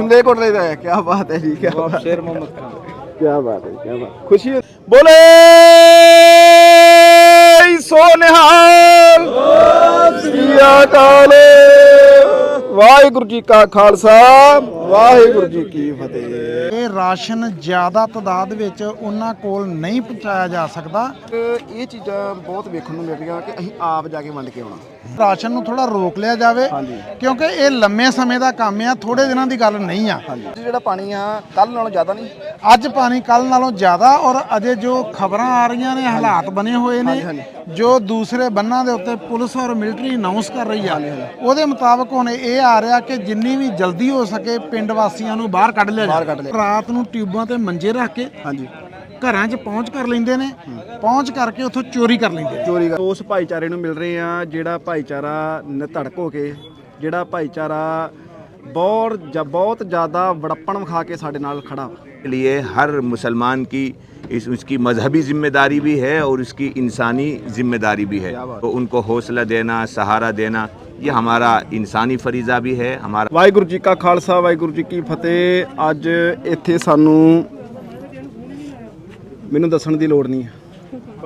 सुनने को नहीं रहा क्या बात है जी क्या बात शेर मोहम्मद खान क्या बात है क्या बात खुशी बोले सोनिहाल सिया काले ਵਾਹਿਗੁਰੂ ਜੀ ਕਾ ਖਾਲਸਾ ਵਾਹਿਗੁਰੂ ਜੀ ਕੀ ਫਤਿਹ। ਇਹ ਰਾਸ਼ਨ ਜ਼ਿਆਦਾ ਤਾਦਾਦ ਵਿੱਚ ਉਹਨਾਂ ਕੋਲ ਨਹੀਂ ਪਹੁੰਚਾਇਆ ਜਾ ਸਕਦਾ। ਇਹ ਚੀਜ਼ਾਂ ਬਹੁਤ ਵੇਖਣ ਨੂੰ ਮਿਲ ਰਹੀਆਂ ਕਿ ਅਸੀਂ ਆਪ ਜਾ ਕੇ ਵੰਡ ਕੇ ਆਉਣਾ। ਰਾਸ਼ਨ ਨੂੰ ਥੋੜਾ ਰੋਕ ਲਿਆ ਜਾਵੇ। ਕਿਉਂਕਿ ਇਹ ਲੰਮੇ ਸਮੇਂ ਦਾ ਕੰਮ ਆ ਥੋੜੇ ਦਿਨਾਂ ਦੀ ਗੱਲ ਨਹੀਂ ਆ। ਜਿਹੜਾ ਪਾਣੀ ਆ ਕੱਲ ਨਾਲੋਂ ਜ਼ਿਆਦਾ ਨਹੀਂ? ਅੱਜ ਪਾਣੀ ਕੱਲ ਨਾਲੋਂ ਜ਼ਿਆਦਾ ਔਰ ਅਜੇ ਜੋ ਖਬਰਾਂ ਆ ਰਹੀਆਂ ਨੇ ਹਾਲਾਤ ਬਣੇ ਹੋਏ ਨੇ ਜੋ ਦੂਸਰੇ ਬੰਨਾਂ ਦੇ ਉੱਤੇ ਪੁਲਿਸ ਔਰ ਮਿਲਟਰੀ ਅਨਾਉਂਸ ਕਰ ਰਹੀ ਆ ਉਹਦੇ ਮੁਤਾਬਕ ਹੁਣ ਇਹ ਆ ਰਿਹਾ ਕਿ ਜਿੰਨੀ ਵੀ ਜਲਦੀ ਹੋ ਸਕੇ ਪਿੰਡ ਵਾਸੀਆਂ ਨੂੰ ਬਾਹਰ ਕੱਢ ਲਿਆ ਬਾਹਰ ਜਾਵੇ। ਕੱਢ ਲਿਆ। ਰਾਤ ਨੂੰ ਟਿਊਬਾਂ ਤੇ ਮੰਜੇ ਰੱਖ ਕੇ ਹਾਂਜੀ। ਘਰਾਂ 'ਚ ਪਹੁੰਚ ਕਰ ਲੈਂਦੇ ਨੇ। ਪਹੁੰਚ ਕਰਕੇ ਉੱਥੋਂ ਚੋਰੀ ਕਰ ਲੈਂਦੇ ਚੋਰੀ ਕਰ ਉਸ ਭਾਈਚਾਰੇ ਨੂੰ ਮਿਲ ਰਹੇ ਆ ਜਿਹੜਾ ਭਾਈਚਾਰਾ ਨਿਧੜਕ ਹੋ ਕੇ ਜਿਹੜਾ ਭਾਈਚਾਰਾ ਬਹੁਤ ਜ- ਬਹੁਤ ਜ਼ਿਆਦਾ ਵੜਪਣ ਵਿਖਾ ਕੇ ਸਾਡੇ ਨਾਲ ਖੜਾ। लिए हर मुसलमान की इस उसकी मजहबी जिम्मेदारी भी है और उसकी इंसानी जिम्मेदारी भी है तो उनको हौसला देना सहारा देना ये हमारा इंसानी फरीज़ा भी है हमारा ਵਾਹਿਗੁਰੂ ਜੀ ਕਾ ਖਾਲਸਾ ਵਾਹਿਗੁਰੂ ਜੀ ਕੀ ਫਤਿਹ ਅੱਜ ਇੱਥੇ ਸਾਨੂੰ ਮੈਨੂੰ ਦੱਸਣ ਦੀ ਲੋੜ ਨਹੀਂ ਹੈ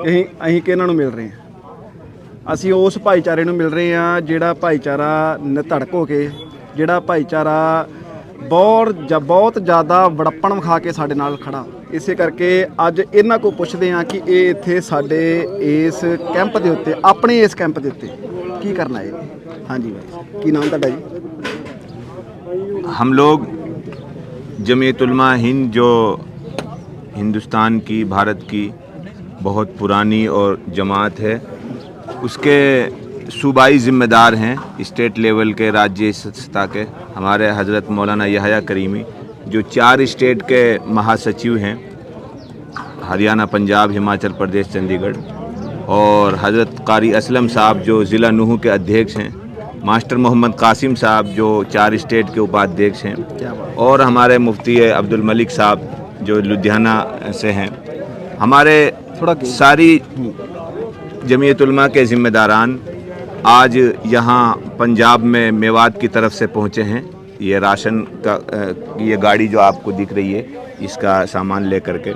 ਅਸੀਂ ਅਸੀਂ ਕਿਹਨਾਂ ਨੂੰ ਮਿਲ ਰਹੇ ਹਾਂ ਅਸੀਂ ਉਸ ਭਾਈਚਾਰੇ ਨੂੰ ਮਿਲ ਰਹੇ ਹਾਂ ਜਿਹੜਾ ਭਾਈਚਾਰਾ ਨਿਧੜਕ ਹੋ ਕੇ ਜਿਹੜਾ ਭਾਈਚਾਰਾ ਬਹੁਤ ਜ- ਬਹੁਤ ਜ਼ਿਆਦਾ ਵੜਪਣ ਵਿਖਾ ਕੇ ਸਾਡੇ ਨਾਲ ਖੜਾ ਇਸੇ ਕਰਕੇ ਅੱਜ ਇਹਨਾਂ ਕੋ ਪੁੱਛਦੇ ਹਾਂ ਕਿ ਇਹ ਇੱਥੇ ਸਾਡੇ ਇਸ ਕੈਂਪ ਦੇ ਉੱਤੇ ਆਪਣੇ ਇਸ ਕੈਂਪ ਦੇ ਉੱਤੇ ਕੀ ਕਰਨਾ ਹੈ ਹਾਂਜੀ ਬਾਈ ਕੀ ਨਾਮ ਤੁਹਾਡਾ ਜੀ हम लोग जमीयतुलमा हिंद जो हिंदुस्तान की भारत की बहुत पुरानी और जमात है उसके सूबाई ज़िम्मेदार हैं स्टेट लेवल के राज्य सत्ता के हमारे हज़रत मौलाना यहया करीमी जो चार स्टेट के महासचिव हैं हरियाणा पंजाब हिमाचल प्रदेश चंडीगढ़ और हज़रत कारी असलम साहब जो ज़िला नूह के अध्यक्ष हैं मास्टर मोहम्मद कासिम साहब जो चार स्टेट के उपाध्यक्ष हैं और हमारे मुफ्ती अब्दुल मलिक साहब जो लुधियाना से हैं। हमारे थोड़ा सारी जमीयतुलमा के ज़िम्मेदारान आज यहाँ पंजाब में मेवात की तरफ़ से पहुँचे हैं। ये राशन का ये गाड़ी जो आपको दिख रही है इसका सामान लेकर के।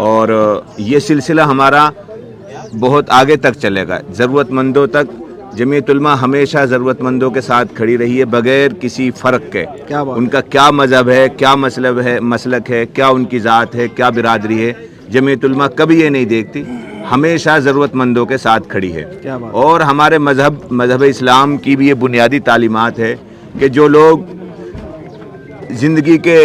और ये सिलसिला हमारा बहुत आगे तक चलेगा। ज़रूरतमंदों तक जमीयतुलमा हमेशा ज़रूरतमंदों के साथ खड़ी रही है बगैर किसी फ़र्क के। क्या उनका क्या मज़हब है क्या मसलब है मसलक है क्या उनकी ज़ात है क्या बिरादरी है जमीयतुलमा कभी ये नहीं देखती। हमेशा ज़रूरतमंदों के साथ खड़ी है। और हमारे मज़हब मज़हब इस्लाम की भी ये बुनियादी तालीमात है कि जो लोग ज़िंदगी के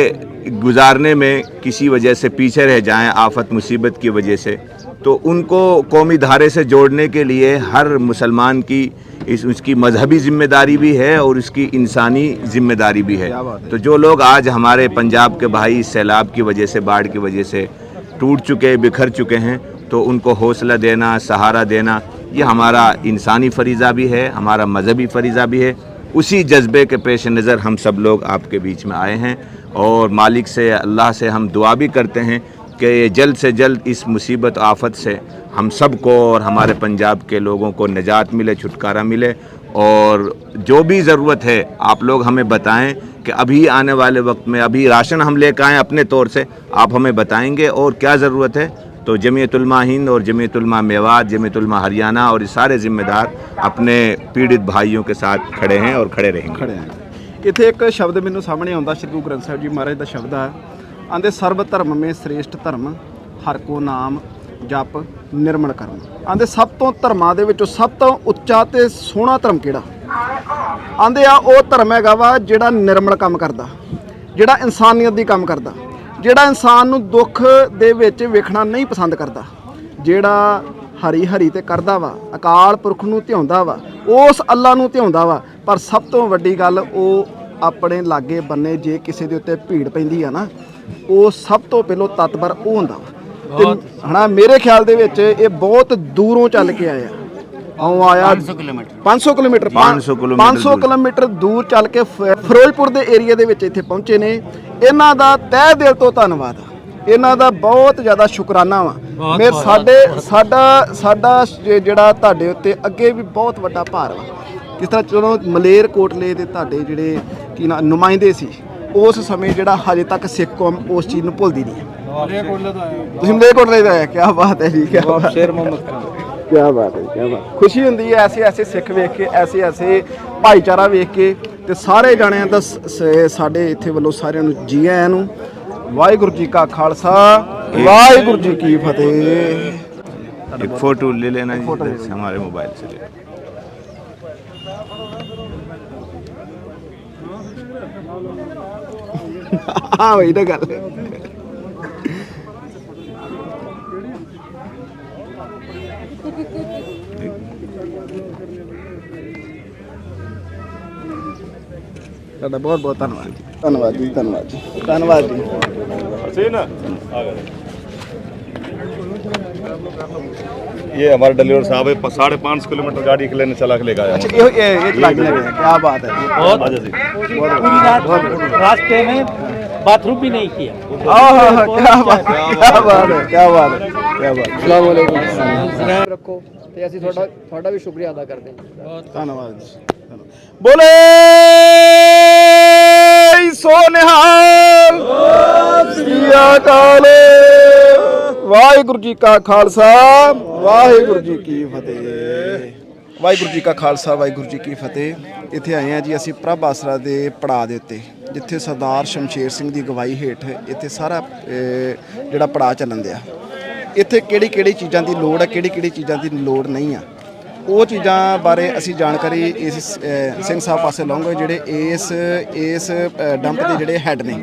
गुजारने में किसी वजह से पीछे रह जाएँ आफत मुसीबत की वजह से तो उनको कौमी धारे से जोड़ने के लिए हर मुसलमान की इस उसकी मजहबी ज़िम्मेदारी भी है और उसकी इंसानी ज़िम्मेदारी भी है। तो जो लोग आज हमारे पंजाब के भाई सैलाब की वजह से बाढ़ की वजह से टूट चुके बिखर चुके हैं तो उनको हौसला देना, सहारा देना, ये हमारा इंसानी फरीज़ा भी है, हमारा मजहबी फरीज़ा भी है। उसी जज्बे के पेश नज़र हम सब लोग आपके बीच में आए हैं और मालिक से, अल्लाह से हम दुआ भी करते हैं कि जल्द से जल्द इस मुसीबत, आफत से हम सबको और हमारे पंजाब के लोगों को निजात मिले, छुटकारा मिले। और जो भी ज़रूरत है, आप लोग हमें बताएँ कि अभी आने वाले वक्त में, अभी राशन हम लेकर आएँ अपने तौर से, आप हमें बताएँगे और क्या ज़रूरत है। तो जमीयतुलमा हिंद और जमीयतुलमा मेवात जमीयतुलमा हरियाणा और ये सारे ज़िम्मेदार अपने पीड़ित भाइयों के साथ खड़े हैं और खड़े रहेंगे ਖੜੇ ਆ ਇੱਥੇ ਇੱਕ ਸ਼ਬਦ ਮੈਨੂੰ ਸਾਹਮਣੇ ਆਉਂਦਾ ਸ਼੍ਰੀ ਗੁਰੂ ਗ੍ਰੰਥ ਸਾਹਿਬ ਜੀ ਮਹਾਰਾਜ ਦਾ ਸ਼ਬਦ ਆ ਆਂਦੇ ਸਰਬ ਧਰਮ ਮੇ ਸ੍ਰੇਸ਼ਟ ਧਰਮ ਹਰ ਕੋ ਨਾਮ ਜਪ ਨਿਰਮਲ ਕਰਮ ਆਂਦੇ ਸਭ ਤੋਂ ਧਰਮਾਂ ਦੇ ਵਿੱਚੋਂ ਸਭ ਤੋਂ ਉੱਚਾ ਤੇ ਸੋਹਣਾ ਧਰਮ ਕਿਹੜਾ ਆਂਦੇ ਆ ਉਹ ਧਰਮ ਹੈਗਾ ਵਾ ਜਿਹੜਾ ਨਿਰਮਲ ਕੰਮ ਕਰਦਾ ਜਿਹੜਾ ਇਨਸਾਨੀਅਤ ਦੀ ਕੰਮ ਕਰਦਾ ਜਿਹੜਾ ਇਨਸਾਨ ਨੂੰ ਦੁੱਖ ਦੇ ਵਿੱਚ ਵੇਖਣਾ ਨਹੀਂ ਪਸੰਦ ਕਰਦਾ ਜਿਹੜਾ ਹਰੀ ਹਰੀ ਤੇ ਕਰਦਾ ਵਾ ਅਕਾਲ ਪੁਰਖ ਨੂੰ ਧਿਆਉਂਦਾ ਵਾ ਉਸ ਅੱਲਾ ਨੂੰ ਧਿਆਉਂਦਾ ਵਾ ਪਰ ਸਭ ਤੋਂ ਵੱਡੀ ਗੱਲ ਉਹ ਆਪਣੇ ਲਾਗੇ ਬੰਨੇ ਜੇ ਕਿਸੇ ਦੇ ਉੱਤੇ ਭੀੜ ਪੈਂਦੀ ਆ ਨਾ ਉਹ ਸਭ ਤੋਂ ਪਹਿਲਾਂ ਤਤਪਰ ਉਹ ਹੁੰਦਾ ਵਾ। ਤੇ ਹਨਾ ਮੇਰੇ ਖਿਆਲ ਦੇ ਵਿੱਚ ਇਹ ਬਹੁਤ ਦੂਰੋਂ ਚੱਲ ਕੇ ਆਇਆ। ਆਉਂ ਆਇਆ 500 ਕਿਲੋਮੀਟਰ। 500 ਕਿਲੋਮੀਟਰ 500 ਕਿਲੋਮੀਟਰ 500 ਦੂਰ। ਕਿਲੋਮੀਟਰ ਦੂਰ ਚੱਲ ਕੇ ਫ- ਫਿਰੋਜ਼ਪੁਰ ਦੇ ਏਰੀਆ ਦੇ ਵਿੱਚ ਇੱਥੇ ਪਹੁੰਚੇ ਨੇ। ਇਹਨਾਂ ਦਾ ਤਹਿ ਦਿਲ ਤੋਂ ਧੰਨਵਾਦ ਇਹਨਾਂ ਦਾ ਬਹੁਤ ਜ਼ਿਆਦਾ ਸ਼ੁਕਰਾਨਾ ਵਾ। ਮੇਰੇ ਸਾਡੇ ਸਾਡਾ ਸਾਡਾ ਜ- ਜਿਹੜਾ ਤੁਹਾਡੇ ਉੱਤੇ ਅੱਗੇ ਵੀ ਬਹੁਤ ਵੱਡਾ ਭਾਰ ਵਾ। ਕਿਸ ਤਰ੍ਹਾਂ ਚਲੋ ਮਲੇਰ ਕੋਟਲੇ ਦੇ ਤੁਹਾਡੇ ਜਿਹੜੇ ਕੀ ਨਾ ਨੁਮਾਇੰਦੇ ਸੀ ਉਸ ਸਮੇਂ ਜਿਹੜਾ ਹਜੇ ਤੱਕ ਸਿੱਖ ਕੌਮ ਉਸ ਚੀਜ਼ ਨੂੰ ਭੁੱਲਦੀ ਨਹੀਂ ਹੈ। ਤੁਸੀਂ ਮਲੇਰਕੋਟਲੇ ਦਾ ਹੈ ਕੀ ਬਾਤ ਹੈ ਜੀ ਕੀ ਬਾਤ ਸ਼ੇਰ ਮੁਹੰਮਦ ਖਾਨ। ਕੀ ਬਾਤ ਹੈ ਕੀ ਬਾਤ ਖੁਸ਼ੀ ਹੁੰਦੀ ਹੈ ਐਸੇ ਐਸੇ ਸਿੱਖ ਵੇਖ ਕੇ ਐਸੇ ਐਸੇ ਭਾਈਚਾਰਾ ਵੇਖ ਕੇ ਤੇ ਸਾਰੇ ਜਾਣਿਆਂ ਦਾ ਸ- ਸ- ਸਾਡੇ ਇੱਥੇ ਵੱਲੋਂ ਸਾਰਿਆਂ ਨੂੰ ਜੀ ਆਇਆਂ ਨੂੰ ਵਾਹਿਗੁਰੂ ਜੀ ਕਾ ਖਾਲਸਾ ਵਾਹਿਗੁਰੂ ਜੀ ਕੀ ਫਤਿਹ एक फोटो ले लेना जी इधर से हमारे मोबाइल से ले ਹਾਂ ਵਈ ਤਾਂ ਗੱਲ ਹੈ ਤੁਹਾਡਾ ਬਹੁਤ ਬਹੁਤ ਧੰਨਵਾਦ ਜੀ ਧੰਨਵਾਦ ਜੀ ਧੰਨਵਾਦ ਜੀ ਧੰਨਵਾਦ ਜੀ ये हमारे डिलीवर साहब है साढ़े पाँच सौ किलोमीटर गाड़ी के लेने चला के लेकर आया ਅੱਛਾ ਇਹ ਇਹ ਇਹ ਚਲਾ ਕੇ ਲੈ ਗਏ ਕੀ ਬਾਤ ਹੈ हूँ आज जी पूरी रात रास्ते में बाथरूम भी नहीं किया ਆਹ ਕੀ ਬਾਤ ਹੈ ਕੀ ਬਾਤ ਹੈ ਕੀ ਬਾਤ ਹੈ। ਕੀ ਬਾਤ ਅਸਲਾਮ ਵਾਲੇਕੁਮ ਰੱਖੋ ਤੇ ਅਸੀਂ ਤੁਹਾਡਾ ਤੁਹਾਡਾ ਵੀ ਸ਼ੁਕਰੀਆ ਅਦਾ ਕਰਦੇ ਹਾਂ। ਧੰਨਵਾਦ ਜੀ। ਬੋਲੇ ਵਾਹਿਗੁਰੂ ਜੀ ਕਾ ਖਾਲਸਾ ਵਾਹਿਗੁਰੂ ਜੀ ਕੀ ਫਤਿਹ। ਵਾਹਿਗੁਰੂ ਜੀ ਕਾ ਖਾਲਸਾ ਵਾਹਿਗੁਰੂ ਜੀ ਕੀ ਫਤਿਹ। ਇੱਥੇ ਆਏ ਆ ਜੀ ਅਸੀਂ ਪ੍ਰਭ ਆਸਰਾ ਦੇ ਪੜਾਅ ਦੇ ਉੱਤੇ ਜਿੱਥੇ ਸਰਦਾਰ ਸ਼ਮਸ਼ੇਰ ਸਿੰਘ ਦੀ ਅਗਵਾਈ ਹੇਠ ਇੱਥੇ ਸਾਰਾ ਜਿਹੜਾ ਪੜਾਅ ਚੱਲਣ ਦਿਆ। ਇੱਥੇ ਕਿਹੜੀ ਕਿਹੜੀ ਚੀਜ਼ਾਂ ਦੀ ਲੋੜ ਹੈ ਕਿਹੜੀ ਕਿਹੜੀ ਚੀਜ਼ਾਂ ਦੀ ਲੋੜ ਨਹੀਂ ਆ। ਉਹ ਚੀਜ਼ਾਂ ਬਾਰੇ ਅਸੀਂ ਜਾਣਕਾਰੀ ਇਸ ਅਹ, ਸਿੰਘ ਸਾਹਿਬ ਪਾਸੇ ਲਵਾਂਗੇ ਜਿਹੜੇ ਇਸ ਇਸ ਅਹ, ਡੰਪ ਦੇ ਜਿਹੜੇ ਹੈੱਡ ਨੇ।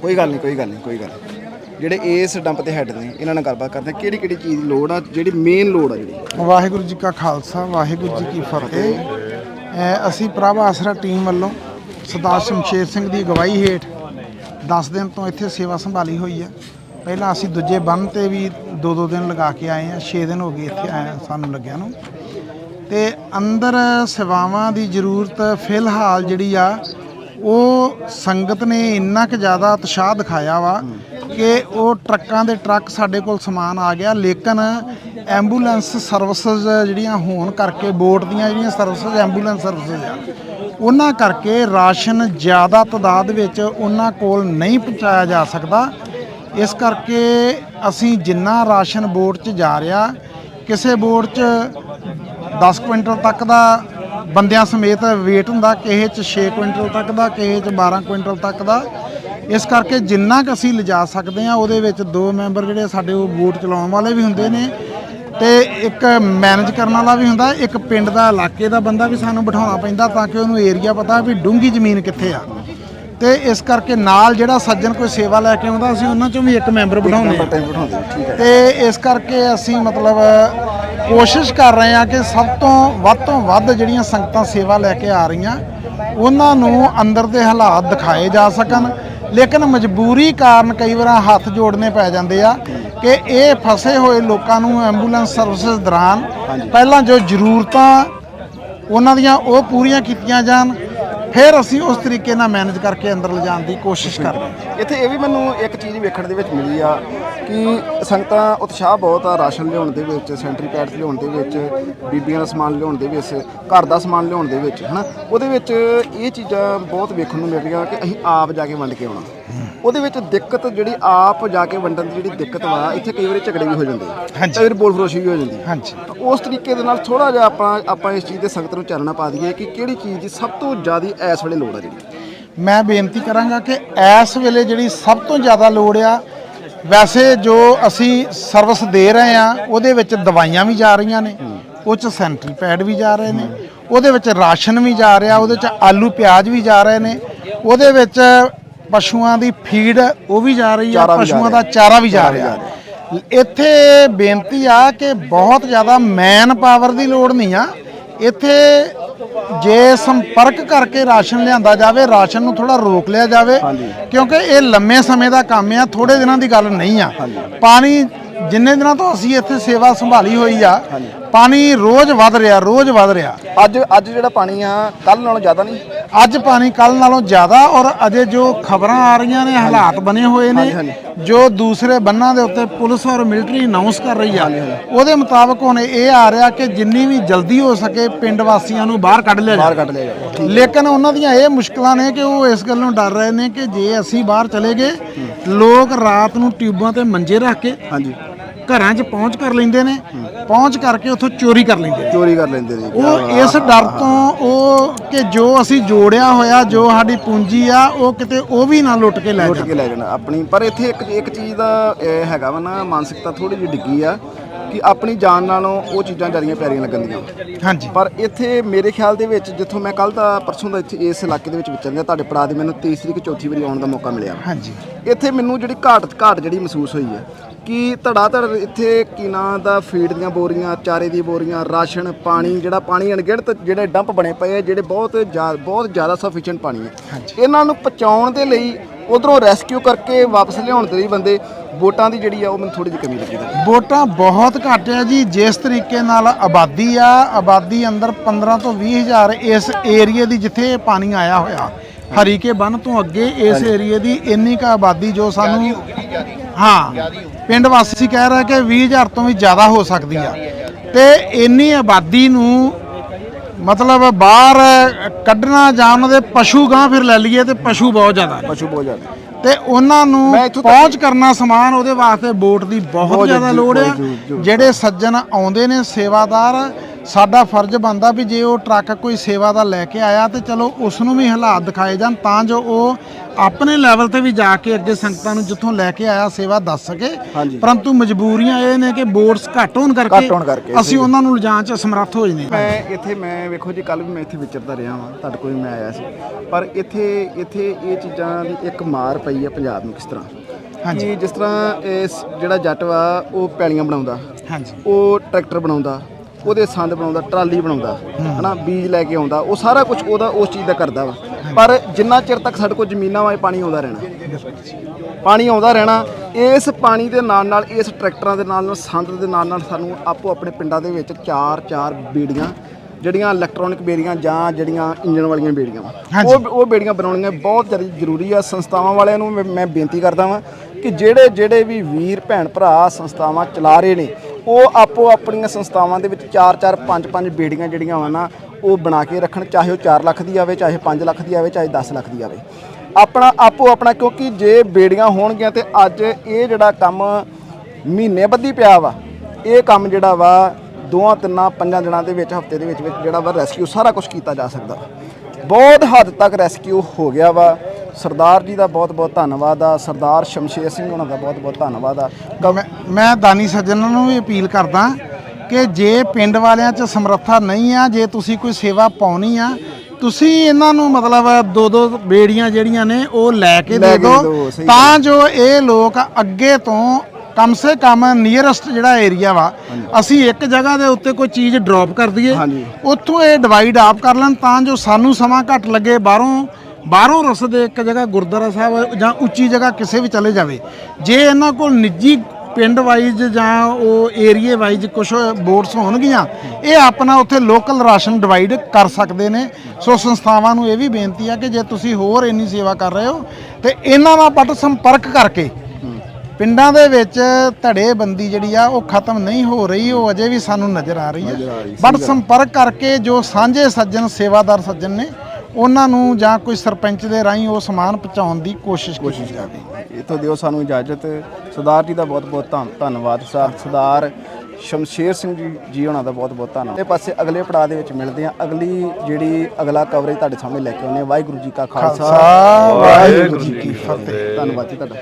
ਕੋਈ ਗੱਲ ਨਹੀਂ ਕੋਈ ਗੱਲ ਨਹੀਂ ਕੋਈ ਗੱਲ ਨਹੀਂ। ਜਿਹੜੇ ਇਸ ਡੰਪ ਦੇ ਹੈੱਡ ਨੇ ਇਹਨਾਂ ਨਾਲ ਗੱਲਬਾਤ ਕਰਦੇ ਕਿਹੜੀ ਕਿਹੜੀ ਚੀਜ਼ ਦੀ ਲੋੜ ਆ ਜਿਹੜੀ ਮੇਨ ਲੋੜ ਆ ਜਿਹੜੀ? ਵਾਹਿਗੁਰੂ ਜੀ ਕਾ ਖਾਲਸਾ ਵਾਹਿਗੁਰੂ ਜੀ ਕੀ ਫਤਿਹ। ਅ, ਅਸੀਂ ਪ੍ਰਭ ਆਸਰਾ ਟੀਮ ਵੱਲੋਂ ਸਰਦਾਰ ਸ਼ਮਸ਼ੇਰ ਸਿੰਘ ਦੀ ਅਗਵਾਈ ਹੇਠ 10 ਦਿਨ ਤੋਂ ਇੱਥੇ ਸੇਵਾ ਸੰਭਾਲੀ ਹੋਈ ਹੈ ਪਹਿਲਾਂ ਅਸੀਂ ਦੂਜੇ ਬੰਨ ਤੇ ਵੀ ਦੋ ਦੋ ਦਿਨ ਲਗਾ ਕੇ ਆਏ ਹਾਂ 6 ਦਿਨ ਹੋ ਗਏ ਇੱਥੇ ਆਏ ਸਾਨੂੰ ਲੱਗਿਆ ਨੂੰ। ਤੇ ਅੰਦਰ ਸੇਵਾਵਾਂ ਦੀ ਜ਼ਰੂਰਤ ਫਿਲਹਾਲ ਜਿਹੜੀ ਆ, ਉਹ ਸੰਗਤ ਨੇ ਇੰਨਾ ਕੁ ਜ਼ਿਆਦਾ ਉਤਸ਼ਾਹ ਦਿਖਾਇਆ ਵਾ ਕਿ ਉਹ ਟਰੱਕਾਂ ਦੇ ਟਰੱਕ ਸਾਡੇ ਕੋਲ ਸਮਾਨ ਆ ਗਿਆ, ਲੇਕਿਨ ਐਂਬੂਲੈਂਸ ਸਰਵਿਸਿਜ਼ ਜਿਹੜੀਆਂ ਹੋਣ ਕਰਕੇ, ਬੋਟ ਦੀਆਂ ਜਿਹੜੀਆਂ ਸਰਵਿਸਿਜ਼, ਐਂਬੂਲੈਂਸ ਸਰਵਿਸਿਜ਼ ਆ, ਉਹਨਾਂ ਕਰਕੇ ਰਾਸ਼ਨ ਜ਼ਿਆਦਾ ਤਾਦਾਦ ਵਿੱਚ ਉਹਨਾਂ ਕੋਲ ਨਹੀਂ ਪਹੁੰਚਾਇਆ ਜਾ ਸਕਦਾ। ਇਸ ਕਰਕੇ ਅਸੀਂ ਜਿੰਨਾ ਰਾਸ਼ਨ ਬੋਰਡ 'ਚ ਜਾ ਰਿਹਾ, ਕਿਸੇ ਬੋਰਡ 'ਚ 10 ਕੁਇੰਟਲ ਤੱਕ ਦਾ ਬੰਦਿਆਂ ਸਮੇਤ weight ਹੁੰਦਾ, ਕਿਸੇ 'ਚ 6 ਕੁਇੰਟਲ ਤੱਕ ਦਾ, ਕਿਸੇ 'ਚ 12 ਕੁਇੰਟਲ ਤੱਕ ਦਾ। ਇਸ ਕਰਕੇ ਜਿੰਨਾ ਕੁ ਅਸੀਂ ਲਿਜਾ ਸਕਦੇ ਹਾਂ, ਉਹਦੇ ਵਿੱਚ ਦੋ ਮੈਂਬਰ ਜਿਹੜੇ ਸਾਡੇ ਉਹ ਬੋਟ ਚਲਾਉਣ ਵਾਲੇ ਵੀ ਹੁੰਦੇ ਨੇ ਤੇ ਇੱਕ ਮੈਨੇਜ ਕਰਨ ਵਾਲਾ ਵੀ ਹੁੰਦਾ, ਇੱਕ ਪਿੰਡ ਦਾ, ਇਲਾਕੇ ਦਾ ਬੰਦਾ ਵੀ ਸਾਨੂੰ ਬਿਠਾਉਣਾ ਪੈਂਦਾ ਤਾਂ ਕਿ ਉਹਨੂੰ ਏਰੀਆ ਪਤਾ ਵੀ ਡੂੰਗੀ ਜ਼ਮੀਨ ਕਿੱਥੇ ਆ। ਤੇ ਇਸ ਕਰਕੇ ਨਾਲ ਜਿਹੜਾ ਸੱਜਣ ਕੋਈ ਸੇਵਾ ਲੈ ਕੇ ਆਉਂਦਾ ਅਸੀਂ ਉਹਨਾਂ ਚੋਂ ਵੀ ਇੱਕ ਮੈਂਬਰ ਬਿਠਾਉਂਦੇ ਹਾਂ। ਬਿਠਾਉਂਦੇ ਠੀਕ ਹੈ। ਤੇ ਇਸ ਕਰਕੇ ਅਸੀਂ ਮਤਲਬ ਕੋਸ਼ਿਸ਼ ਕਰ ਰਹੇ ਹਾਂ ਕਿ ਸਭ ਤੋਂ ਵੱਧ ਤੋਂ ਵੱਧ ਜਿਹੜੀਆਂ ਸੰਗਤਾਂ ਸੇਵਾ ਲੈ ਕੇ ਆ ਰਹੀਆਂ ਉਹਨਾਂ ਨੂੰ ਅੰਦਰ ਦੇ ਹਾਲਾਤ ਦਿਖਾਏ ਜਾ ਸਕਣ। ਲੇਕਿਨ ਮਜਬੂਰੀ ਕਾਰਨ ਕਈ ਵਾਰ ਹੱਥ ਜੋੜਨੇ ਪੈ ਜਾਂਦੇ ਆ ਕਿ ਇਹ ਫਸੇ ਹੋਏ ਲੋਕਾਂ ਨੂੰ ਐਂਬੂਲੈਂਸ ਸਰਵਿਸਿਜ਼ ਦੌਰਾਨ ਪਹਿਲਾਂ ਜੋ ਜ਼ਰੂਰਤਾਂ ਉਹਨਾਂ ਦੀਆਂ ਉਹ ਪੂਰੀਆਂ ਕੀਤੀਆਂ ਜਾਣ ਫਿਰ ਅਸੀਂ ਉਸ ਤਰੀਕੇ ਨਾਲ ਮੈਨੇਜ ਕਰਕੇ ਅੰਦਰ ਲਿਜਾਣ ਦੀ ਕੋਸ਼ਿਸ਼ ਕਰਦੇ ਹਾਂ। ਇੱਥੇ ਇਹ ਵੀ ਮੈਨੂੰ ਇੱਕ ਚੀਜ਼ ਵੇਖਣ ਦੇ ਵਿੱਚ ਮਿਲੀ ਆ ਕਿ ਸੰਗਤਾਂ ਉਤਸ਼ਾਹ ਬਹੁਤ ਆ ਰਾਸ਼ਨ ਲਿਆਉਣ ਦੇ ਵਿੱਚ ਸੈਂਟਰੀ ਪੈਡਸ ਲਿਆਉਣ ਦੇ ਵਿੱਚ, ਬੀਬੀਆਂ ਦਾ ਸਮਾਨ ਲਿਆਉਣ ਦੇ ਵਿੱਚ, ਘਰ ਦਾ ਸਮਾਨ ਲਿਆਉਣ ਦੇ ਵਿੱਚ, ਹਨਾ? ਉਹਦੇ ਵਿੱਚ ਇਹ ਚੀਜ਼ਾਂ ਬਹੁਤ ਵੇਖਣ ਨੂੰ ਮਿਲ ਰਹੀਆਂ ਕਿ ਅਸੀਂ ਆਪ ਜਾ ਕੇ ਵੰਡ ਕੇ ਆਉਣਾ। ਉਹਦੇ ਵਿੱਚ ਦਿੱਕਤ ਜਿਹੜੀ ਆਪ ਜਾ ਕੇ ਵੰਡਣ ਦੀ ਜਿਹੜੀ ਦਿੱਕਤ ਵਾ ਇੱਥੇ ਕਈ ਵਾਰੀ ਝਗੜੇ ਵੀ ਹੋ ਜਾਂਦੇ ਹਾਂਜੀ। ਕਈ ਵਾਰੀ ਬੋਲ ਫਰੋਸ਼ੀ ਵੀ ਹੋ ਜਾਂਦੀ ਆ। ਹਾਂਜੀ ਤਾਂ ਉਸ ਤਰੀਕੇ ਦੇ ਨਾਲ ਥੋੜਾ ਜਿਹਾ ਆਪਾਂ ਆਪਾਂ ਇਸ ਚੀਜ਼ ਦੇ ਸੰਗਤ ਨੂੰ ਚਾਨਣਾ ਪਾ ਦਈਏ ਕਿ ਕਿਹੜੀ ਚੀਜ਼ ਦੀ ਸਭ ਤੋਂ ਜ਼ਿਆਦਾ ਇਸ ਵੇਲੇ ਲੋੜ ਆ ਜਿਹੜੀ ਮੈਂ ਬੇਨਤੀ ਕਰਾਂਗਾ ਕਿ ਇਸ ਵੇਲੇ ਜਿਹੜੀ ਸਭ ਤੋਂ ਜ਼ਿਆਦਾ ਲੋੜ ਆ ਵੈਸੇ ਜੋ ਅਸੀਂ ਸਰਵਿਸ ਦੇ ਰਹੇ ਆ ਉਹਦੇ ਵਿੱਚ ਦਵਾਈਆਂ ਵੀ ਜਾ ਰਹੀਆਂ ਨੇ ਉਹ ਚ ਸੈਂਟਰੀ ਪੈਡ ਵੀ ਜਾ ਰਹੇ ਨੇ ਉਹਦੇ ਵਿੱਚ ਰਾਸ਼ਨ ਵੀ ਜਾ ਰਿਹਾ ਉਹਦੇ ਚ ਆਲੂ ਪਿਆਜ਼ ਵੀ ਜਾ ਰਹੇ ਨੇ ਉਹਦੇ ਵਿੱਚ ਪਸ਼ੂਆਂ ਦੀ ਫੀਡ ਉਹ ਵੀ ਜਾ ਰਹੀ ਆ ਪਸ਼ੂਆਂ। ਦਾ ਚਾਰਾ ਵੀ ਜਾ ਰਿਹਾ। ਇੱਥੇ ਬੇਨਤੀ ਆ ਕਿ ਬਹੁਤ ਜ਼ਿਆਦਾ ਮੈਨ ਪਾਵਰ ਦੀ ਲੋੜ ਨਹੀਂ ਆ। ਇੱਥੇ ਜੇ ਸੰਪਰਕ ਕਰਕੇ ਰਾਸ਼ਨ ਲਿਆਂਦਾ ਜਾਵੇ ਰਾਸ਼ਨ ਨੂੰ ਥੋੜਾ ਰੋਕ ਲਿਆ ਜਾਵੇ ਕਿਉਂਕਿ ਇਹ ਲੰਮੇ ਸਮੇਂ ਦਾ ਕੰਮ ਆ ਥੋੜੇ ਦਿਨਾਂ ਦੀ ਗੱਲ ਨਹੀਂ ਆ। ਪਾਣੀ ਜਿੰਨੇ ਦਿਨਾਂ ਤੋਂ ਅਸੀਂ ਇੱਥੇ ਸੇਵਾ ਸੰਭਾਲੀ ਹੋਈ ਆ ਪਾਣੀ ਰੋਜ਼ ਵੱਧ ਰਿਹਾ ਰੋਜ਼ ਵੱਧ ਰਿਹਾ। ਅੱਜ ਅੱਜ ਜਿਹੜਾ ਪਾਣੀ ਆ ਕੱਲ ਨਾਲੋਂ ਜ਼ਿਆਦਾ ਨਹੀਂ? ਅੱਜ ਪਾਣੀ ਕੱਲ ਨਾਲੋਂ ਜ਼ਿਆਦਾ ਔਰ ਅਜੇ ਜੋ ਖਬਰਾਂ ਆ ਰਹੀਆਂ ਨੇ ਹਾਲਾਤ ਬਣੇ ਹੋਏ ਨੇ ਜੋ ਦੂਸਰੇ ਬੰਨਾਂ ਦੇ ਉੱਤੇ ਪੁਲਿਸ ਔਰ ਮਿਲਟਰੀ ਅਨਾਉਂਸ ਕਰ ਰਹੀ ਆ ਉਹਦੇ ਮੁਤਾਬਕ ਹੁਣ ਇਹ ਆ ਰਿਹਾ ਕਿ ਜਿੰਨੀ ਵੀ ਜਲਦੀ ਹੋ ਸਕੇ ਪਿੰਡ ਵਾਸੀਆਂ ਨੂੰ ਬਾਹਰ ਕੱਢ ਲਿਆ ਬਾਹਰ ਕੱਢ ਲਿਆ ਲੇਕਿਨ ਉਹਨਾਂ ਦੀਆਂ ਇਹ ਮੁਸ਼ਕਲਾਂ ਨੇ ਕਿ ਉਹ ਇਸ ਗੱਲੋਂ ਡਰ ਰਹੇ ਨੇ ਕਿ ਜੇ ਅਸੀਂ ਬਾਹਰ ਚਲੇ ਗਏ ਲੋਕ ਰਾਤ ਨੂੰ ਟਿਊਬਾਂ ਤੇ ਮੰਜੇ ਰੱਖ ਕੇ ਹਾਂਜੀ। ਘਰਾਂ 'ਚ ਪਹੁੰਚ ਕਰ ਲੈਂਦੇ ਨੇ ਪਹੁੰਚ ਕਰਕੇ ਉੱਥੋਂ ਚੋਰੀ ਕਰ ਲੈਂਦੇ ਨੇ। ਚੋਰੀ ਕਰ ਲੈਂਦੇ ਨੇ ਉਹ ਇਸ ਡਰ ਤੋਂ ਉਹ ਕਿ ਜੋ ਅਸੀਂ ਜੋੜਿਆ ਹੋਇਆ ਜੋ ਸਾਡੀ ਪੂੰਜੀ ਆ ਉਹ ਕਿਤੇ ਉਹ ਵੀ ਨਾ ਲੁੱਟ ਕੇ ਲੈ ਲੁੱਟ ਜਾਣ। ਕੇ ਲੈ ਜਾਣਾ ਆਪਣੀ। ਪਰ ਇੱਥੇ ਇੱਕ ਇੱਕ ਚੀਜ਼ ਦਾ ਇਹ ਹੈਗਾ ਵਾ ਨਾ ਮਾਨਸਿਕਤਾ ਥੋੜੀ ਜਿਹੀ ਡਿੱਗੀ ਆ ਕਿ ਆਪਣੀ ਜਾਨ ਨਾਲੋਂ ਉਹ ਚੀਜ਼ਾਂ ਜ਼ਿਆਦੀਆਂ ਪਿਆਰੀਆਂ ਲੱਗਣ ਦੀਆਂ। ਹਾਂਜੀ। ਪਰ ਇੱਥੇ ਮੇਰੇ ਖਿਆਲ ਦੇ ਵਿੱਚ ਜਿੱਥੋਂ ਮੈਂ ਕੱਲ ਦਾ ਪਰਸੋਂ ਦਾ ਇੱਥੇ ਇਸ ਇਲਾਕੇ ਦੇ ਵਿੱਚ ਵਿਚਰਦਾ ਤੁਹਾਡੇ ਪੜਾ ਦੇ ਮੈਨੂੰ ਤੀਸਰੀ ਕਿ ਚੌਥੀ ਵਾਰੀ ਆਉਣ ਦਾ ਮੌਕਾ ਮਿਲਿਆ। ਹਾਂਜੀ। ਇੱਥੇ ਮੈਨੂੰ ਜਿਹੜੀ ਘਾਟ ਘਾਟ ਜਿਹੜੀ ਮਹਿਸੂਸ ਹੋਈ ਹੈ ਕਿ ਧੜਾ ਧੜ ਇੱਥੇ ਕੀ ਨਾਂ ਦਾ ਫੀਡ ਦੀਆਂ ਬੋਰੀਆਂ ਚਾਰੇ ਦੀਆਂ ਬੋਰੀਆਂ ਰਾਸ਼ਨ ਪਾਣੀ ਜਿਹੜਾ ਪਾਣੀ ਅਣਗਿਣਤ ਜਿਹੜੇ ਡੰਪ ਬਣੇ ਪਏ ਆ ਜਿਹੜੇ ਬਹੁਤ ਜ਼ਿਆ- ਬਹੁਤ ਜ਼ਿਆਦਾ ਸਫੀਸ਼ੀਐਂਟ ਪਾਣੀ ਹੈ ਇਹਨਾਂ ਨੂੰ ਪਹੁੰਚਾਉਣ ਦੇ ਲਈ ਉਧਰੋਂ ਰੈਸਕਿਊ ਕਰਕੇ ਵਾਪਸ ਲਿਆਉਣ ਦੇ ਲਈ ਬੰਦੇ ਵੋਟਾਂ ਦੀ ਜਿਹੜੀ ਆ ਉਹ ਮੈਨੂੰ ਥੋੜੀ ਜਿਹੀ ਕਮੀ ਲੱਗੀ ਦਾ ਵੋਟਾਂ ਬਹੁਤ ਘੱਟ ਆ ਜੀ ਜਿਸ ਤਰੀਕੇ ਨਾਲ ਆਬਾਦੀ ਆ ਆਬਾਦੀ ਅੰਦਰ 15 ਤੋਂ 20 ਹਜ਼ਾਰ ਇਸ ਏਰੀਏ ਦੀ ਜਿੱਥੇ ਇਹ ਪਾਣੀ ਆਇਆ ਹੋਇਆ ਹਰੀਕੇ ਬੰਨ ਤੋਂ ਅੱਗੇ ਇਸ ਏਰੀਏ ਦੀ ਇੰਨੀ ਕ ਆਬਾਦੀ ਜੋ ਸਾਨੂੰ ਹਾਂ ਪਿੰਡ ਵਾਸੀ ਕਹਿ ਰਹੇ ਕਿ 20000 ਤੋਂ ਵੀ ਜ਼ਿਆਦਾ ਹੋ ਸਕਦੀ ਆ ਤੇ ਇੰਨੀ ਆਬਾਦੀ ਨੂੰ ਮਤਲਬ ਬਾਹਰ ਕੱਢਣਾ ਜਾਂ ਉਹਨਾਂ ਦੇ ਪਸ਼ੂ ਗਾਂ ਫਿਰ ਲੈ ਲਈਏ ਤੇ ਪਸ਼ੂ ਬਹੁਤ ਜ਼ਿਆਦਾ। ਪਸ਼ੂ ਬਹੁਤ ਜ਼ਿਆਦਾ ਤੇ ਉਹਨਾਂ ਨੂੰ ਪਹੁੰਚ ਕਰਨਾ ਸਮਾਨ ਉਹਦੇ ਵਾਸਤੇ ਵੋਟ ਦੀ ਬਹੁਤ ਜ਼ਿਆਦਾ ਲੋੜ ਜ਼ਰੂਰ। ਜਿਹੜੇ ਸੱਜਣ ਆਉਂਦੇ ਨੇ ਸੇਵਾਦਾਰ ਸਾਡਾ ਫਰਜ਼ ਬਣਦਾ ਵੀ ਜੇ ਉਹ ਟਰੱਕ ਕੋਈ ਸੇਵਾ ਦਾ ਲੈ ਕੇ ਆਇਆ ਤੇ ਚਲੋ ਉਸ ਨੂੰ ਵੀ ਹਾਲਾਤ ਦਿਖਾਏ ਜਾਣ ਤਾਂ ਜੋ ਉਹ ਆਪਣੇ ਲੈਵਲ ਤੇ ਵੀ ਜਾ ਕੇ ਅੱਗੇ ਸੰਗਤਾਂ ਨੂੰ ਜਿੱਥੋਂ ਲੈ ਕੇ ਆਇਆ ਸੇਵਾ ਦੱਸ ਸਕੇ ਹਾਂਜੀ। ਪਰੰਤੂ ਮਜਬੂਰੀਆਂ ਇਹ ਨੇ ਕਿ ਵੋਟਸ ਘੱਟ ਹੋਣ ਘੱਟ ਹੋਣ ਕਰਕੇ ਕਰਕੇ, ਅਸੀਂ ਉਹਨਾਂ ਨੂੰ ਲਿਜਾਣ ਚ ਅਸਮਰੱਥ ਹੋ ਜਾਂਦੇ ਹਾਂ। ਮੈਂ ਇੱਥੇ ਮੈਂ ਵੇਖੋ ਜੀ ਕੱਲ ਵੀ ਮੈਂ ਇੱਥੇ ਵਿਚਰਦਾ ਰਿਹਾ ਹਾਂ ਤੁਹਾਡੇ ਕੋਲ ਵੀ ਮੈਂ ਆਇਆ ਸੀ ਪਰ ਇੱਥੇ ਇੱਥੇ ਇਹ ਚੀਜ਼ਾਂ ਦੀ ਇੱਕ ਮਾਰ ਪਈ ਹੈ ਪੰਜਾਬ ਨੂੰ ਕਿਸ ਤਰ੍ਹਾਂ ਹਾਂਜੀ। ਕਿ ਜਿਸ ਤਰ੍ਹਾਂ ਇਸ ਜਿਹੜਾ ਜੱਟ ਵਾ ਉਹ ਪੈਲੀਆਂ ਬਣਾਉਂਦਾ ਹਾਂਜੀ ਉਹ ਟਰੈਕਟਰ ਬਣਾਉਂਦਾ ਉਹਦੇ ਸੰਦ ਬਣਾਉਂਦਾ ਟਰਾਲੀ ਬਣਾਉਂਦਾ ਹਨਾ ਬੀਜ ਲੈ ਕੇ ਆਉਂਦਾ ਉਹ ਸਾਰਾ ਕੁਝ ਉਹਦਾ ਉਸ ਚੀਜ਼ ਦਾ ਕਰਦਾ ਵਾ। ਪਰ ਜਿੰਨਾ ਚਿਰ ਤੱਕ ਸਾਡੇ ਕੋਲ ਜ਼ਮੀਨਾਂ ਵਾ ਪਾਣੀ ਆਉਂਦਾ ਰਹਿਣਾ। ਪਾਣੀ ਆਉਂਦਾ ਰਹਿਣਾ ਇਸ ਪਾਣੀ ਦੇ ਨਾਲ ਨਾਲ ਇਸ ਟਰੈਕਟਰਾਂ ਦੇ ਨਾਲ ਨਾਲ ਸੰਦ ਦੇ ਨਾਲ ਨਾਲ ਸਾਨੂੰ ਆਪੋ ਆਪਣੇ ਪਿੰਡਾਂ ਦੇ ਵਿੱਚ ਚਾਰ ਚਾਰ ਬੀੜੀਆਂ ਜਿਹੜੀਆਂ ਇਲੈਕਟ੍ਰੋਨਿਕ ਬੇੜੀਆਂ ਜਾਂ ਜਿਹੜੀਆਂ ਇੰਜਨ ਵਾਲੀਆਂ ਬੇੜੀਆਂ। ਉਹ ਉਹ ਬੇੜੀਆਂ ਬਣਾਉਣੀਆਂ ਬਹੁਤ ਜ਼ਿਆਦਾ ਜ਼ਰੂਰੀ ਆ। ਸੰਸਥਾਵਾਂ ਵਾਲਿਆਂ ਨੂੰ ਮੈਂ- ਮੈਂ ਬੇਨਤੀ ਕਰਦਾ ਵਾਂ ਕਿ ਜਿਹੜੇ ਜਿਹੜੇ ਵੀ ਵੀਰ ਭੈਣ ਭਰਾ ਸੰਸਥਾਵਾਂ ਚਲਾ ਰਹੇ ਨੇ ਉਹ ਆਪੋ ਆਪਣੀਆਂ ਸੰਸਥਾਵਾਂ ਦੇ ਵਿੱਚ 4-4 5-5 ਬੇੜੀਆਂ ਜਿਹੜੀਆਂ ਵਾ ਨਾ, ਉਹ ਬਣਾ ਕੇ ਰੱਖਣ, ਚਾਹੇ ਉਹ 4 ਲੱਖ ਦੀ ਆਵੇ, ਚਾਹੇ 5 ਲੱਖ ਦੀ ਆਵੇ, ਚਾਹੇ 10 ਲੱਖ ਦੀ ਆਵੇ। ਆਪਣਾ, ਆਪੋ ਆਪਣਾ, ਕਿਉਂਕਿ ਜੇ ਬੇੜੀਆਂ ਹੋਣਗੀਆਂ ਤੇ ਅੱਜ ਇਹ ਜਿਹੜਾ ਕੰਮ ਮਹੀਨੇ ਬੱਧੀ ਪਿਆ ਵਾ, ਇਹ ਕੰਮ ਜਿਹੜਾ ਵਾ ਦੋਆਂ ਤਿੰਨਾਂ, ਪੰਜਾਂ ਦਿਨਾਂ ਦੇ ਵਿੱਚ, ਹਫ਼ਤੇ ਦੇ ਵਿੱਚ ਵਿੱਚ ਜਿਹੜਾ ਵਾ ਰੈਸਕਿਊ ਸਾਰਾ ਕੁਝ ਕੀਤਾ ਜਾ ਸਕਦਾ। ਬਹੁਤ ਹੱਦ ਤੱਕ ਰੈਸਕਿਊ ਹੋ ਗਿਆ ਵਾ। ਸਰਦਾਰ ਜੀ ਦਾ ਬਹੁਤ ਬਹੁਤ ਧੰਨਵਾਦ ਆ ਸਰਦਾਰ ਸ਼ਮਸ਼ੇਰ ਸਿੰਘ ਉਹਨਾਂ ਦਾ ਬਹੁਤ ਬਹੁਤ ਧੰਨਵਾਦ ਆ। ਮੈਂ ਦਾਨੀ ਸੱਜਣਾਂ ਨੂੰ ਵੀ ਅਪੀਲ ਕਰਦਾ ਕਿ ਜੇ ਪਿੰਡ ਵਾਲਿਆਂ 'ਚ ਸਮਰੱਥਾ ਨਹੀਂ ਆ ਜੇ ਤੁਸੀਂ ਕੋਈ ਸੇਵਾ ਪਾਉਣੀ ਆ ਤੁਸੀਂ ਇਹਨਾਂ ਨੂੰ ਮਤਲਬ ਦੋ ਦੋ ਬੇੜੀਆਂ ਜਿਹੜੀਆਂ ਨੇ ਉਹ ਲੈ ਕੇ ਦੇ ਦਿਓ। ਤਾਂ ਜੋ ਇਹ ਲੋਕ ਅੱਗੇ ਤੋਂ ਕਮ ਸੇ ਕਮ ਨੀਅਰਸਟ ਜਿਹੜਾ ਏਰੀਆ ਵਾ ਅਸੀਂ ਇੱਕ ਜਗ੍ਹਾ ਦੇ ਉੱਤੇ ਕੋਈ ਚੀਜ਼ ਡ੍ਰੌਪ ਕਰ ਦਈਏ। ਉੱਥੋਂ ਇਹ ਡਿਵਾਈਡ ਆਪ ਕਰ ਲੈਣ ਤਾਂ ਜੋ ਸਾਨੂੰ ਸਮਾਂ ਘੱਟ ਲੱਗੇ ਬਾਹਰੋਂ ਬਾਹਰੋਂ ਰਸਦੇ ਇੱਕ ਜਗ੍ਹਾ ਗੁਰਦੁਆਰਾ ਸਾਹਿਬ ਜਾਂ ਉੱਚੀ ਜਗ੍ਹਾ ਕਿਸੇ ਵੀ ਚਲੇ ਜਾਵੇ ਜੇ ਇਹਨਾਂ ਕੋਲ ਨਿੱਜੀ ਪਿੰਡ ਵਾਈਜ਼ ਜਾਂ ਉਹ ਏਰੀਏ ਵਾਈਜ਼ ਕੁਝ ਬੋਰਡਸ ਹੋਣਗੀਆਂ ਇਹ ਆਪਣਾ ਉੱਥੇ ਲੋਕਲ ਰਾਸ਼ਨ ਡਿਵਾਈਡ ਕਰ ਸਕਦੇ ਨੇ। ਸੋ ਸੰਸਥਾਵਾਂ ਨੂੰ ਇਹ ਵੀ ਬੇਨਤੀ ਆ ਕਿ ਜੇ ਤੁਸੀਂ ਹੋਰ ਇੰਨੀ ਸੇਵਾ ਕਰ ਰਹੇ ਹੋ ਤੇ ਇਹਨਾਂ ਨਾਲ ਪਟ ਸੰਪਰਕ ਕਰਕੇ ਪਿੰਡਾਂ ਦੇ ਵਿੱਚ ਧੜੇਬੰਦੀ ਜਿਹੜੀ ਆ ਉਹ ਖਤਮ ਨਹੀਂ ਹੋ ਰਹੀ ਉਹ ਅਜੇ ਵੀ ਸਾਨੂੰ ਨਜ਼ਰ ਆ ਰਹੀ ਹੈ। ਬਟ ਸੰਪਰਕ ਕਰਕੇ ਜੋ ਸਾਂਝੇ ਸੱਜਣ ਸੇਵਾਦਾਰ ਸੱਜਣ ਨੇ ਉਹਨਾਂ ਨੂੰ ਜਾਂ ਕੋਈ ਸਰਪੰਚ ਦੇ ਰਾਹੀਂ ਉਹ ਸਮਾਨ ਪਹੁੰਚਾਉਣ ਦੀ ਕੋਸ਼ਿਸ਼ ਕੀਤੀ ਜਾਵੇ। ਇਥੋਂ ਦਿਓ ਸਾਨੂੰ ਇਜਾਜ਼ਤ। ਸਰਦਾਰ ਜੀ ਦਾ ਬਹੁਤ ਬਹੁਤ ਧੰਨ- ਧੰਨਵਾਦ ਸਰ ਸਰਦਾਰ ਸ਼ਮਸ਼ੇਰ ਸਿੰਘ ਜੀ ਜੀ ਉਹਨਾਂ ਦਾ ਬਹੁਤ ਬਹੁਤ ਧੰਨਵਾਦ। ਇਹ ਪਾਸੇ ਅਗਲੇ ਪੜਾਅ ਦੇ ਵਿੱਚ ਮਿਲਦੇ ਆ ਅਗਲੀ ਜਿਹੜੀ ਅਗਲਾ ਕਵਰੇਜ ਤੁਹਾਡੇ ਸਾਹਮਣੇ ਲੈ ਕੇ ਆਉਂਦੇ ਹਾਂ। ਵਾਹਿਗੁਰੂ ਜੀ ਕਾ ਖਾਲਸਾ। ਵਾਹਿਗੁਰੂ ਜੀ ਕੀ ਫਤਿਹ। ਧੰਨਵਾਦ ਜੀ ਤੁਹਾਡਾ।